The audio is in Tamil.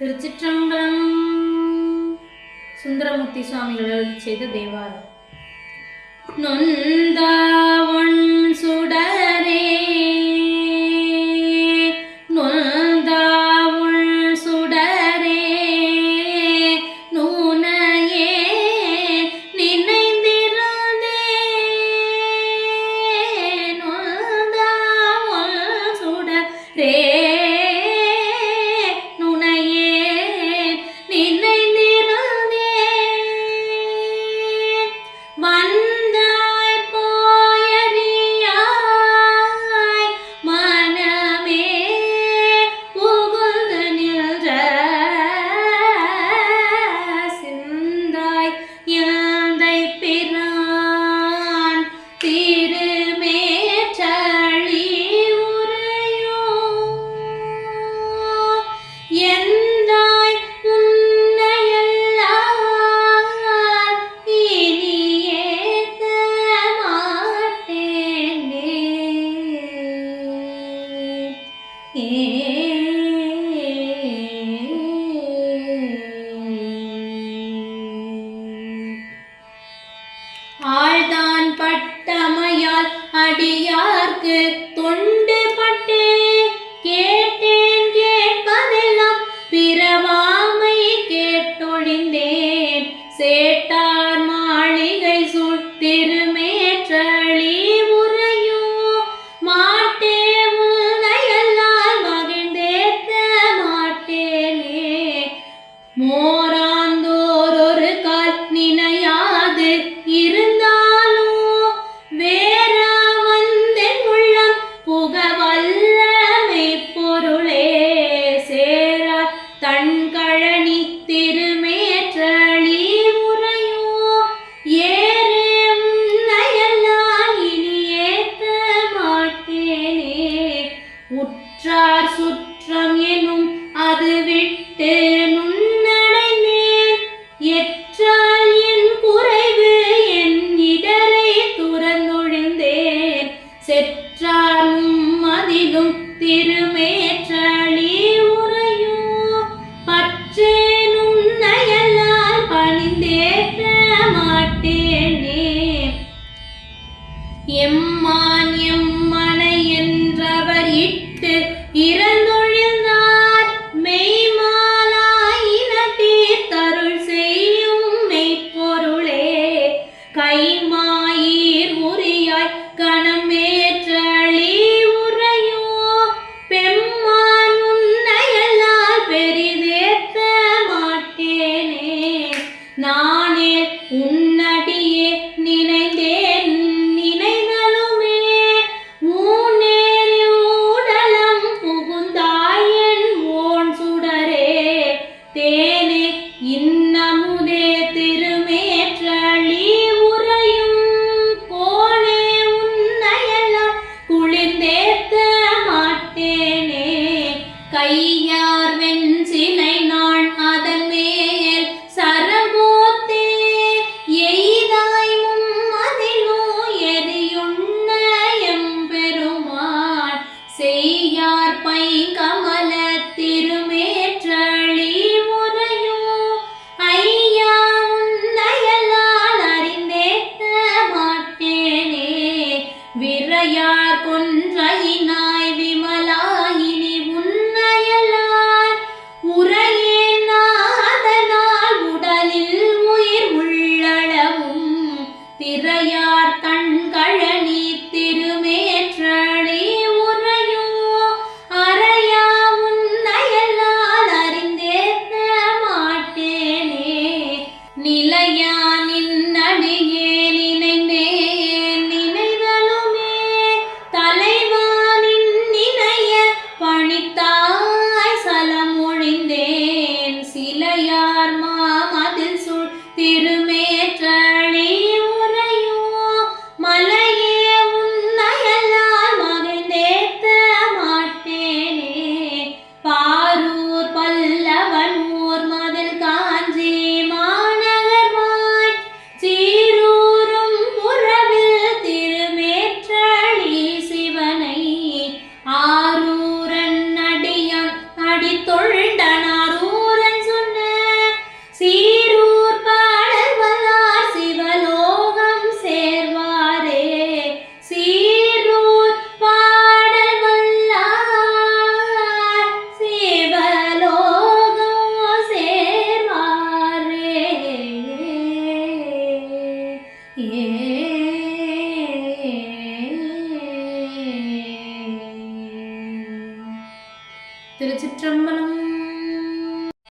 திருச்சிற்றம்பலம். சுந்தரமூர்த்தி சுவாமிகள் செய்த தேவாரம். நொந்தாவ ஆழ்தான் பட்டமையால் அடியார்க்கு தொண்டு பட்டே. கேட்டேன் கேட்பதெல்லாம் பிறவாமை கேட்டொழிந்தேன். சே பெற்றாலும் அதிலும் திருமேற்றளி உரையும் பற்றேனும் நயலால் பணிந்தேற்ற மாட்டேனே. எம்மான் இன்ன ನಿನ್ನಡೆಗೆ yeah.